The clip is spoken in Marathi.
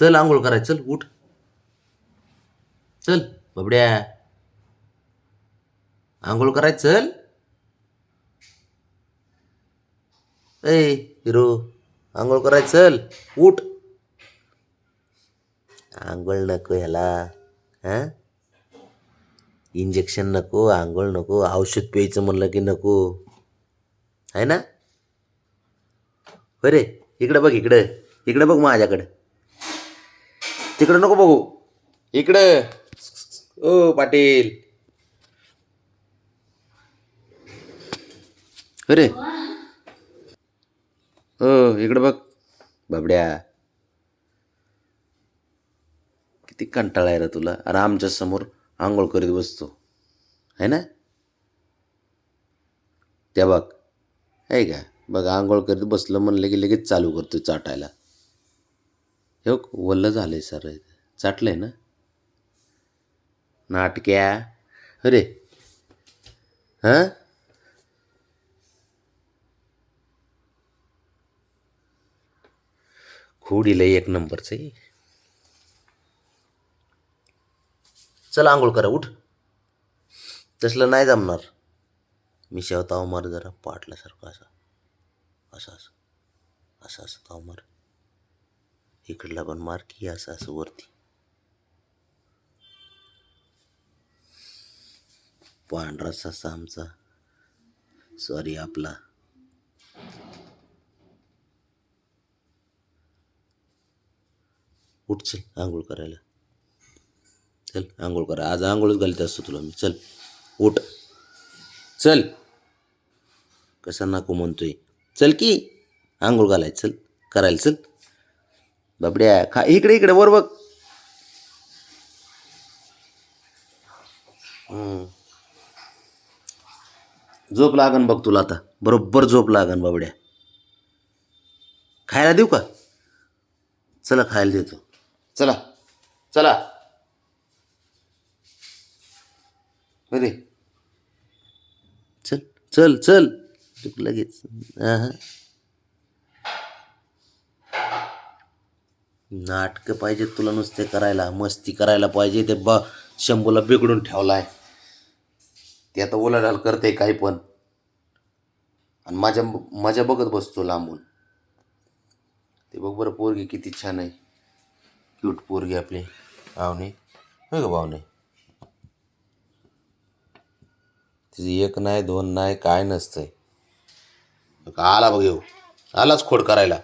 चल आंघोळ कराय चल उठ. चल बबड्या. आंघोळ कराय चल. ए हिरो आंघोळ कराय चल उठ. आंघोळ नको ह्याला हा? इंजेक्शन नको आंघोळ नको औषध प्यायचं म्हणलं की नको. आहे ना? बरे इकडे बघ इकडे. इकडे बघ माझ्याकडे. तिकडं नको बघू. इकडं. ओ पाटील. अरे. हो इकडं बघ. बाबड्या. किती कंटाळा आहे रे तुला. अरे आमच्यासमोर आंघोळ करीत बसतो. आहे ना? त्या बघ. आहे का? बघ आंघोळ करीत बसलं म्हणलं की लगेच चालू करतो चाटायला. हे बघ, झालं आहे सर चाटलं आहे ना नाटक्या अरे हां खोडीला एक नंबरचं आहे चल आंघोळ करा उठ तसलं नाही जमणार मी शेवताव मार जरा पाटल्यासारखं असा असं असं असं असं ताव मार इकडला पण मार्की असं असं वरती. पांढरा ससा आमचा. सॉरी आपला. उठ चल आंघोळ करायला. चल आंघोळ करा. आज आंघोळच घालत असतो तुला मी. चल उठ. चल. कसा नको म्हणतोय? चल की आंघोळ घालायचं. चल करायला चल. बाबड्या खा. इकडे इकडे वर बघ. झोप लागन बघ तुला आता. बरोबर झोप लागन बाबड्या. खायला देऊ का? चला खायला देतो. चला चला. अरे चल चल चल. लगेच. हां नाटकं पाहिजे तुला नुसते करायला मस्ती करायला पाहिजे ते ब शंभूला बिघडून ठेवलाय. ते आता ओलाढाल करते काही पण. आणि माझ्या मजा बघत बसतो लांबून. ते बघ बरं पोरगी किती छान आहे. क्यूट पोरगी आपली. भावने. होय का भावने? तिची एक नाही दोन नाही काय नसतंय. का आला बघ येऊ. आलाच खोड करायला.